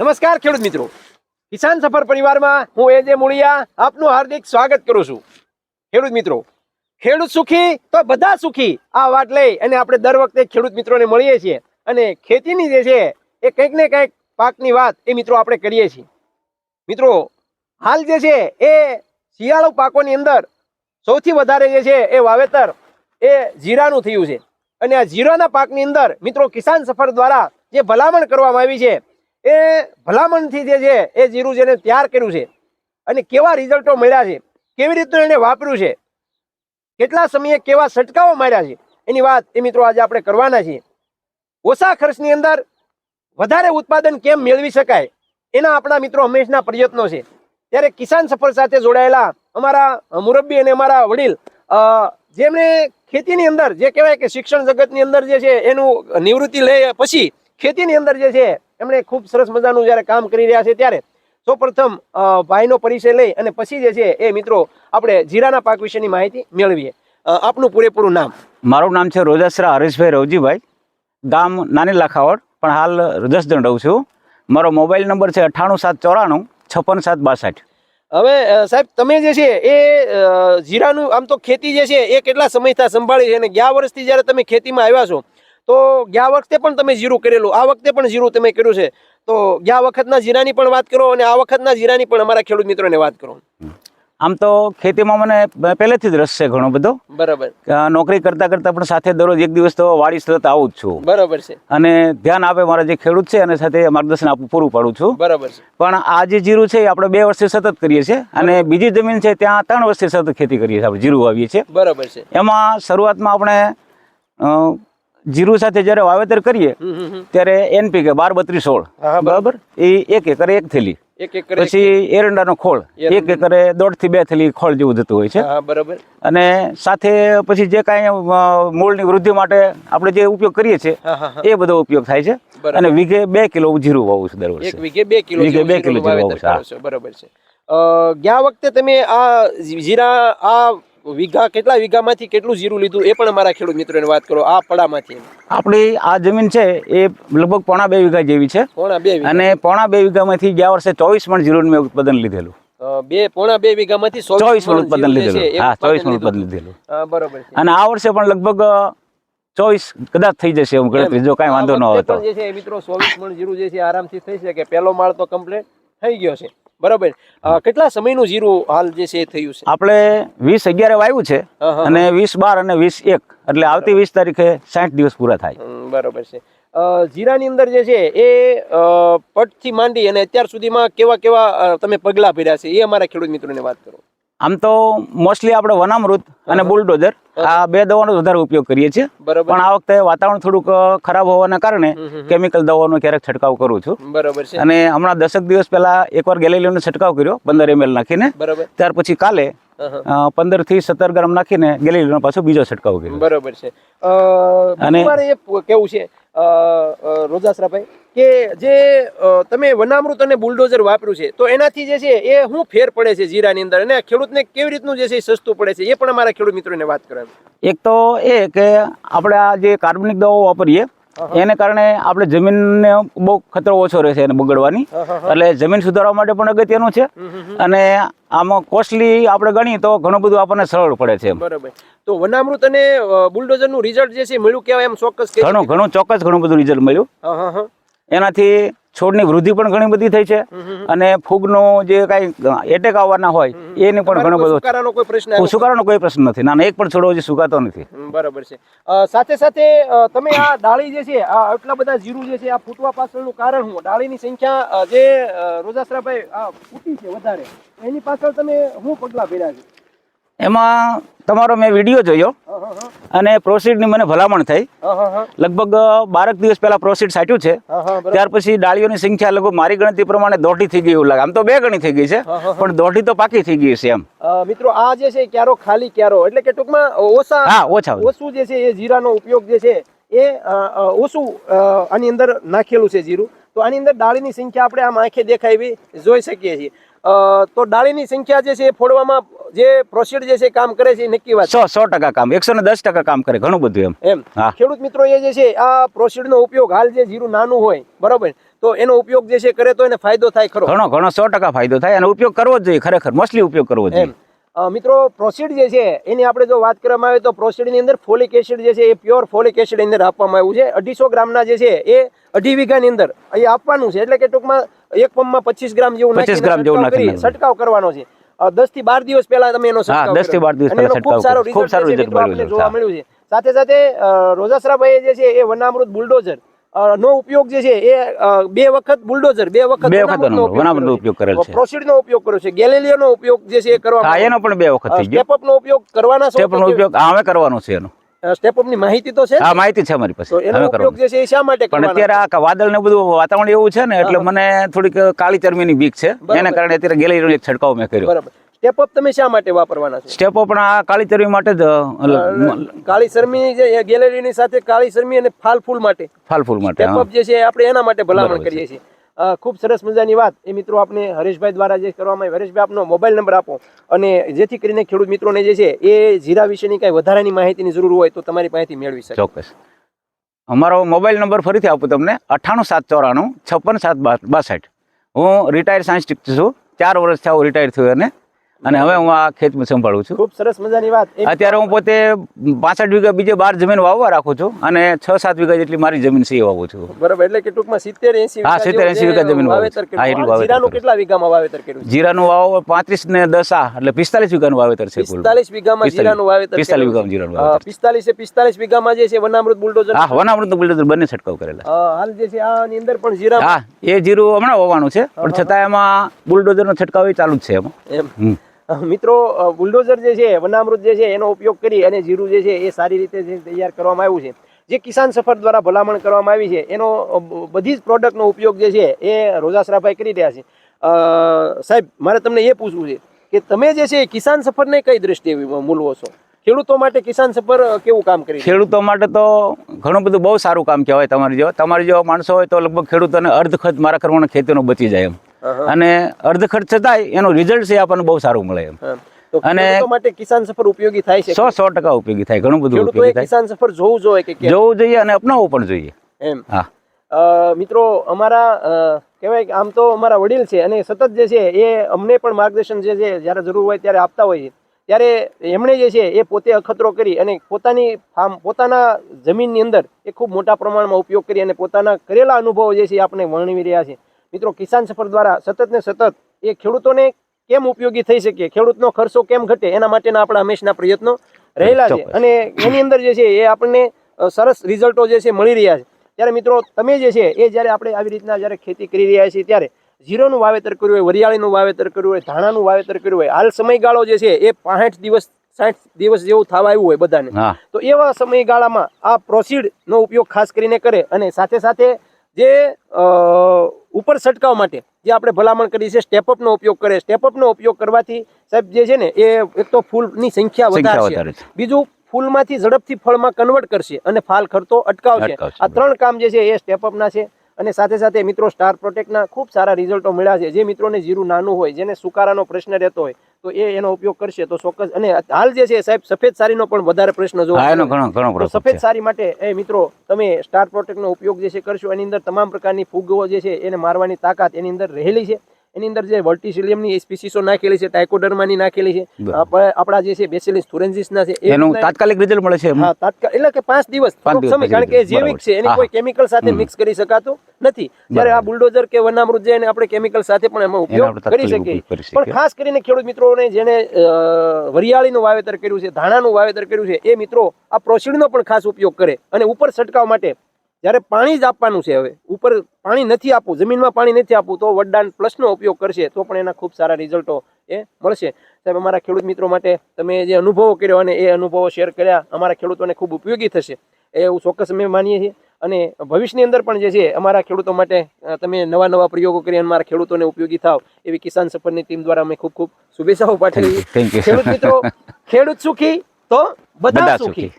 નમસ્કાર ખેડૂત મિત્રો. કિસાન સફર પરિવારમાં હું એજે મુળિયા આપનું હાર્દિક સ્વાગત કરું છું. ખેડૂત મિત્રો, ખેડૂત સુખી તો બધા સુખી આ વાત લઈ અને આપણે દર વખતે ખેડૂત મિત્રોને મળીએ છીએ અને ખેતીની જે છે એ કંઈક ને કંઈક પાકની વાત એ મિત્રો આપણે કરીએ છીએ. મિત્રો, હાલ જે છે એ શિયાળુ પાકોની અંદર સૌથી વધારે જે છે એ વાવેતર એ જીરાનું થયું છે. અને આ જીરાના પાકની અંદર મિત્રો કિસાન સફર દ્વારા જે ભલામણ કરવામાં આવી છે એ ભલામણથી જે છે, એ જીરું જેને તૈયાર કર્યું છે અને કેવા રિઝલ્ટો મળ્યા છે, કેવી રીતનું એને વાપર્યું છે, કેટલા સમયે કેવા છંટકાવો માર્યા છે, એની વાત એ મિત્રો આજે આપણે કરવાના છીએ. ઓછા ખર્ચની અંદર વધારે ઉત્પાદન કેમ મેળવી શકાય, એના આપણા મિત્રો હંમેશના પ્રયત્નો છે. ત્યારે કિસાન સફર સાથે જોડાયેલા અમારા મુરબ્બી અને અમારા વડીલ જેમણે ખેતીની અંદર જે કહેવાય કે શિક્ષણ જગતની અંદર જે છે, એનું નિવૃત્તિ લે પછી ખેતીની અંદર જે છે એમણે ખૂબ સરસ મજાનું જ્યારે કામ કરી રહ્યા છે ત્યારે સૌપ્રથમ ભાઈનો પરિચય લઈ અને પછી જે છે એ મિત્રો આપણે જીરાના પાક વિશેની માહિતી મેળવીએ. આપનું પૂરેપૂરું નામ? મારું નામ છે રોજાસરા હરેશભાઈ રવજીભાઈ. ગામ નાની લાખાવડ પણ હાલ જસદણ રહું છું. મારો મોબાઈલ નંબર છે અઠ્ઠાણું સાત ચોરાણું છપ્પન સાત બાસઠ. હવે સાહેબ તમે જે છે એ જીરાનું આમ તો ખેતી જે છે એ કેટલા સમયથી સંભાળી છે અને ગયા વર્ષથી જ્યારે તમે ખેતીમાં આવ્યા છો તો ગયા વખતે પણ તમે જીરું કરેલું. આ વખતે પણ જીરું તમે કર્યું છે. તો ગયા વખતના જીરાની પણ વાત કરો અને આ વખતના જીરાની પણ અમારા ખેડૂત મિત્રોને વાત કરો. આમ તો ખેતીમાં મને પહેલેથી જ રસ છે ઘણો બધો. બરાબર. નોકરી કરતાં કરતાં પણ સાથે દરરોજ એક દિવસ તો વાડી સતત આવું જ છું. બરાબર છે. અને ધ્યાન આપે મારા જે ખેડૂત છે અને સાથે માર્ગદર્શન આપવું પૂરું પાડું છું. બરાબર છે. પણ આ જે જીરું છે એ આપણે બે વર્ષથી સતત કરીએ છીએ અને બીજી જમીન છે ત્યાં ત્રણ વર્ષથી સતત ખેતી કરીએ છીએ આપણે જીરું વાવીએ છીએ. બરાબર છે. એમાં શરૂઆતમાં આપણે જીરું સાથે જ્યારે વાવેતર કરીએ. ત્યારે એનપીકે બાર બત્રીસ સોળ. બરાબર. એ એક એકરે એક થેલી. પછી એરંડાનો ખોળ. એક એકરે દોઢથી બે થેલી ખોળ જેવું જતું હોય છે. બરાબર. અને સાથે પછી જે કાંઈ મૂળની વૃદ્ધિ માટે આપણે જે ઉપયોગ કરીએ છીએ એ બધો ઉપયોગ થાય છે. અને વીઘે બે કિલો જીરું વાવું છું દર વર્ષે. વીઘે બે કિલો વીઘે બે કિલો જીરું વાવું કરો બરાબર છે. ગયા વખતે તમે આ જીરા આ વીઘા કેટલા વીઘામાંથી કેટલું જીરું લીધું એ પણ અમારા ખેડૂત મિત્રોને વાત કરો. આ પડામાંથી આપણી આ જમીન છે એ લગભગ પોણા બે વીઘા જેવી છે. પોણા બે અને પોણા બે વીઘામાંથી ગયા વર્ષે ચોવીસ મણ જીરું મેં ઉત્પાદન લીધેલું. બે પોણા બે વીઘામાંથી ચોવીસ મણ ઉત્પાદન લીધેલું. હા ચોવીસ મણ ઉત્પાદન લીધેલું. બરોબર અને આ વર્ષે પણ લગભગ ચોવીસ કદાચ થઈ જશે એમ ગણતરી જો કાંઈ વાંધો ન હોય તો. જે છે મિત્રો 24 મણ જીરું જે છે આરામથી થઈ શકે. પહેલો માળ તો કમ્પ્લીટ થઈ ગયો છે. બરાબર. કેટલા સમયનું જીરું હાલ જે છે એ થયું છે? આપણે વીસ અગિયારે વાવ્યું છે અને વીસ બાર અને વીસ એક. એટલે આવતી વીસ તારીખે સાઠ દિવસ પૂરા થાય. બરાબર છે. જીરાની અંદર જે છે એ પટથી માંડી અને અત્યાર સુધીમાં કેવા કેવા તમે પગલાં ભર્યા છે એ અમારા ખેડૂત મિત્રોને વાત કરો. આમ તો મોસ્ટલી આપણે વનામૃત અને બુલડોઝર આ બે દવાનો વધારે ઉપયોગ કરીએ છીએ. પણ આ વખતે વાતાવરણ થોડુંક ખરાબ હોવાના કારણે. કેમિકલ દવાનો ક્યારેક છંટકાવ કરું છું. બરાબર છે. અને હમણાં દસક દિવસ પહેલા એકવાર ગેલેલિયોનો છંટકાવ કર્યો પંદર એમએલ નાખીને. બરાબર. ત્યાર પછી કાલે પંદરથી સત્તર ગ્રામ નાખીને ગેલેલિયોનો પાછો બીજો છંટકાવ કર્યો. બરાબર છે. અને- એ કેવું છે? રોજાસરાભાઈ, કે જે તમે વનામૃત અને બુલડોઝર વાપર્યું છે, તો એનાથી જે છે એ શું ફેર પડે છે જીરાની અંદર અને ખેડૂતને કેવી રીતનું જે છે એ સસ્તું પડે છે, એ પણ અમારા ખેડૂત મિત્રોને વાત કરાવી. એક તો એ કે આપણે આ જે કાર્બનિક દવાઓ વાપરીએ એને કારણે આપણે જમીનને બહુ ખતરો ઓછો રહે છે એને બગડવાની. એટલે જમીન સુધારવા માટે પણ અગત્યનું છે. અને આમાં કોસ્ટલી આપણે ગણીએ તો ઘણું બધું આપણને સરળ પડે છે બરાબર. તો વનામૃત અને બુલડોઝરનું રિઝલ્ટ જે છે મળ્યું કહેવાય એમ ચોક્કસ ઘણું ઘણું ચોક્કસ ઘણું બધું રિઝલ્ટ મળ્યું. હા હા હા. એનાથી છોડની વૃદ્ધિ પણ ઘણી બધી થઈ છે. અને ફૂગનો જે કાંઈ એટેક આવવાના હોય એની પણ ઘણો બધો સુકારાનો કોઈ પ્રશ્ન નથી. ના એક પણ છોડો હજી સુકાતો નથી. બરાબર છે. સાથે સાથે તમે આ ડાળી જે છે આ આટલા બધા જીરું જે છે આ ફૂટવા પાછળનું કારણ હું ડાળીની સંખ્યા જે રોજાસરાભાઈ આ ફૂટી છે વધારે. એની પાછળ તમે શું પગલાં ભર્યા છે? એમાં તમારો મેં વીડિયો જોયો. અને પ્રોસીડની મને ભલામણ થઈ. લગભગ બારક દિવસ પહેલા પ્રોસીડ સાચ્યું છે. ત્યાર પછી ડાળીઓની સંખ્યા લગભગ મારી ગણતરી પ્રમાણે દોઢી થઈ ગઈ એવું લાગે આમ તો બે ગણી થઈ ગઈ છે પણ દોઢી તો પાકી થઈ ગઈ છે એમ મિત્રો આ જે છે ક્યારો ખાલી ક્યારો એટલે કે ટૂંકમાં ઓછા હા ઓછા ઓછું જે છે એ જીરાનો ઉપયોગ જે છે એ ઓછું આની અંદર નાખેલું છે જીરું તો આની અંદર ડાળીની સંખ્યા આપણે આમ આંખે દેખાય એવી જોઈ શકીએ છીએ તો ડાળીની સંખ્યા જે છે એ ફોડવામાં જે પ્રોસીડ જે છે કામ કરે છે નક્કી વાત સો સો ટકા કામ એકસો ને દસ ટકા કામ કરે ઘણું બધું એમ. એમ. હા. ખેડૂત મિત્રો એ જે છે આ પ્રોસીડનો ઉપયોગ હાલ જે જીરું નાનું હોય બરોબર? તો એનો ઉપયોગ જે છે કરે તો એને ફાયદો થાય ખરો. ઘણો ઘણો સો ટકા ફાયદો થાય અને ઉપયોગ કરવો જ જોઈએ ખરેખર મોસ્ટલી ઉપયોગ કરવો જોઈએ. મિત્રો પ્રોસીડ જે છે એની આપણે જો વાત કરવામાં આવે તો પ્રોસીડની અંદર ફોલિક એસિડ જે છે એ પ્યોર ફોલિક એસિડ અંદર આપવામાં આવ્યું છે. અઢીસો ગ્રામના જે છે એ અઢી વીઘાની અંદર એ આપવાનું છે. એટલે કે ટૂંકમાં એક પંપમાં પચીસ ગ્રામ જેવું પચીસ ગ્રામ જેવું છંટકાવ કરવાનો છે. દસથી બાર દિવસ પહેલા તમે એનો દસથી બાર દિવસ પહેલા ખૂબ સારો છે. જોવા મળ્યું છે. સાથે સાથે રોજાસરાભાઈએ જે છે એ વનામૃત બુલડોઝર નો ઉપયોગ જે છે એ બે વખત બુલડોઝર બે વખત બે વખત વનામૃતનો ઉપયોગ કરેલ છે. પ્રોસીડનો ઉપયોગ કર્યો છે. ગેલેલિયોનો ઉપયોગ જે છે એ કરવા એનો પણ બે વખત થઈ ગયો. સ્ટેપ અપનો ઉપયોગ કરવાના છો સ્ટેપ નો ઉપયોગ હવે કરવાનો છે એનો. સ્ટેપ અપની માહિતી તો છે? હા આ માહિતી છે મારી પાસે. એનો ઉપયોગ જે છે એ શા માટે પણ અત્યારે આ વાદળ ને બધું વાતાવરણ એવું છે ને એટલે મને થોડીક કાળી ચરમીની બીક છે. એના કારણે અત્યારે ગેલેરીનો એક છંટકાવ મેં કર્યો. બરાબર. સ્ટેપ અપ તમે શા માટે વાપરવાના છો? સ્ટેપ પણ આ કાળી ચરમી માટે જ કાળી ચરમી જે ગેલેરીની સાથે કાળી ચરમી અને ફાલ ફૂલ માટે. ફાલ ફૂલ માટે સ્ટેપ અપ જે છે આપણે એના માટે ભલામણ કરીએ છીએ. ખૂબ સરસ મજાની વાત. એ મિત્રો આપણે હરેશભાઈ દ્વારા જે કરવામાં આવી હરેશભાઈ આપનો મોબાઈલ નંબર આપો. અને જેથી કરીને ખેડૂત મિત્રોને જે છે એ જીરા વિશેની કાંઈ વધારાની માહિતીની જરૂર હોય તો તમારી પાસેથી મેળવી શકે. ચોક્કસ. અમારો મોબાઈલ નંબર ફરીથી આપું તમને અઠ્ઠાણું સાત ચોરાણું છપ્પન સાત બાસઠ. હું રિટાયર સાયન્સ ટીચર છું ચાર વર્ષ થયા હું રિટાયર થયો અને અને હવે હું આ ખેત સંભાળું છું. ખૂબ સરસ મજાની વાત. અત્યારે હું પોતે પાસઠ વીઘા બીજે બાર જમીન વાવવા રાખું છું અને છ સાત વીઘા જેટલી મારી જમીન છે એ વાવું છું. બરાબર એટલે કે ટૂંકમાં સિત્તેર એસી હા, 70, 80 વીઘા જમીન વાવેતર હા, એટલું વાવેતર જીરાનું કેટલા વીઘામાં વાવેતર કર્યું જીરાનું વાવ પાંત્રીસ ને દસ આ એટલે પિસ્તાલીસ વીઘાનું વાવેતર છે પિસ્તાલીસ વીઘામાં. જીરાનું વાવેતર પિસ્તાલીસ વીઘામાં જીરાનું વાવેતર. પિસ્તાલીસ પિસ્તાલીસ વીઘામાં જે છે વનામૃત બુલડોઝર હા વનામૃત બુલડોઝર બંને છંટકાવ કરેલા. હાલ જે છે આની અંદર પણ જીરા હા એ જીરું હમણાં વાવવાનું છે. પણ છતાં એમાં બુલડોઝરનો છંટકાવ ચાલુ જ છે એમાં. એમ. મિત્રો બુલડોઝર જે છે, વનામૃત જે છે, એનો ઉપયોગ કરી અને જીરું જે છે, એ સારી રીતે જે તૈયાર કરવામાં આવ્યું છે. જે કિસાન સફર દ્વારા ભલામણ કરવામાં આવી છે, એનો બધી જ પ્રોડક્ટનો ઉપયોગ જે છે, એ રોજાસરાભાઈ કરી રહ્યા છે. સાહેબ, મારે તમને એ પૂછવું છે કે તમે જે છે, કિસાન સફરને કઈ દ્રષ્ટિએ મૂલવો છો? ખેડૂતો માટે કિસાન સફર કેવું કામ કરી ખેડૂતો માટે તો ઘણું બધું બહુ સારું કામ કહેવાય તમારી જેવા. તમારી જેવા માણસો હોય તો લગભગ ખેડૂતોને અર્ધ ખર્ચ મારા કરવાનો ખેતીનો બચી જાય એમ. અને અર્ધ ખર્ચ થાય એનું રિઝલ્ટ છે આપણને બહુ સારું મળે એમ. અને- માટે કિસાન સફર ઉપયોગી થાય છે? સો સો ટકા ઉપયોગી થાય ઘણું બધું ઉપયોગી થાય. કિસાન સફર જોવું જોઈએ કે જોવું જોઈએ અને અપનાવવું પણ જોઈએ. એમ. હા. મિત્રો અમારા કહેવાય કે આમ તો અમારા વડીલ છે અને સતત જે છે એ અમને પણ માર્ગદર્શન જે છે જ્યારે જરૂર હોય ત્યારે આપતા હોય છે ત્યારે એમણે જે છે એ પોતે અખતરો કરી અને પોતાની ફાર્મ પોતાના જમીનની અંદર એ ખૂબ મોટા પ્રમાણમાં ઉપયોગ કરી અને પોતાના કરેલા અનુભવો જે છે આપણે વર્ણવી રહ્યા છે મિત્રો કિસાન સફર દ્વારા સતત ને સતત એ ખેડૂતોને કેમ ઉપયોગી થઈ શકે? ખેડૂતનો ખર્ચો કેમ ઘટે? એના માટેના આપણા હંમેશના પ્રયત્નો રહેલા છે. અને એની અંદર જે છે એ આપણને સરસ રિઝલ્ટો જે છે મળી રહ્યા છે. ત્યારે મિત્રો તમે જે છે એ જ્યારે આપણે આવી રીતના જ્યારે ખેતી કરી રહ્યા છીએ ત્યારે જીરોનું વાવેતર કર્યું હોય વરિયાળીનું વાવેતર કર્યું હોય ધાણાનું વાવેતર કર્યું હોય હાલ સમયગાળો જે છે એ પાંઠ દિવસ સાઠ દિવસ જેવું થવા આવ્યું હોય બધાને. તો એવા સમયગાળામાં આ પ્રોસીડનો ઉપયોગ ખાસ કરીને કરે અને સાથે સાથે જે ઉપર છંટકાવ માટે જે આપણે ભલામણ કરી છે સ્ટેપઅપનો ઉપયોગ કરે. સ્ટેપઅપનો ઉપયોગ કરવાથી સાહેબ જે છે ને એ એક તો ફૂલની સંખ્યા વધારશે. વધારે છે. બીજું ફૂલમાંથી ઝડપથી ફળમાં કન્વર્ટ કરશે અને ફાલ ખરતો અટકાવશે. અટકાવશે, આ ત્રણ કામ જે છે એ સ્ટેપઅપના છે. અને સાથે સાથે મિત્રો સ્ટાર પ્રોટેક્ટના ખૂબ સારા રિઝલ્ટો મળ્યા છે. જે મિત્રોને જીરું નાનું હોય જેને સુકારાનો પ્રશ્ન રહેતો હોય તો એ એનો ઉપયોગ કરશે. તો ચોક્કસ અને હાલ જે છે સાહેબ સફેદ સારીનો પણ વધારે પ્રશ્ન જોવા સફેદ સારી માટે એ મિત્રો તમે સ્ટાર પ્રોટેક્ટનો ઉપયોગ જે છે કરશો એની અંદર તમામ પ્રકારની ફૂગો જે છે એને મારવાની તાકાત એની અંદર રહેલી છે. એની અંદર જે વર્ટિસિલિયમની સ્પીસીસો નાખેલી છે ટાઇકોડર્માની નાખેલી છે આપણા જે છે બેસિલિસ થુરેન્સિસના છે એનું તાત્કાલિક રિઝલ્ટ મળે છે હા તાત્કાલિક એટલે કે પાંચ દિવસ સમય કારણ કે જૈવિક છે એને કોઈ કેમિકલ સાથે મિક્સ કરી શકાતું નથી. જ્યારે આ બુલડોઝર કે વનામૃત જે આપણે કેમિકલ સાથે પણ એમાં ઉપયોગ કરી શકીએ. પણ ખાસ કરીને ખેડૂત મિત્રોને જેને વરિયાળીનું વાવેતર કર્યું છે ધાણાનું વાવેતર કર્યું છે એ મિત્રો આ પ્રોસીડનો પણ ખાસ ઉપયોગ કરે અને ઉપર છંટકાવ માટે જ્યારે પાણી જ આપવાનું છે હવે ઉપર પાણી નથી આપવું જમીનમાં પાણી નથી આપવું તો વડદાન પ્લસનો ઉપયોગ કરશે તો પણ એના ખૂબ સારા રિઝલ્ટો એ મળશે. સાહેબ અમારા ખેડૂત મિત્રો માટે તમે જે અનુભવો કર્યો અને એ અનુભવો શેર કર્યા અમારા ખેડૂતોને ખૂબ ઉપયોગી થશે. એવું ચોક્કસ અમે માનીએ છીએ. અને ભવિષ્યની અંદર પણ જે છે અમારા ખેડૂતો માટે તમે નવા નવા પ્રયોગો કરી અને અમારા ખેડૂતોને ઉપયોગી થાવ એવી કિસાન સફરની ટીમ દ્વારા અમે ખૂબ ખૂબ શુભેચ્છાઓ પાઠવી. ખેડૂત મિત્રો ખેડૂત સુખી તો બધા સુખી.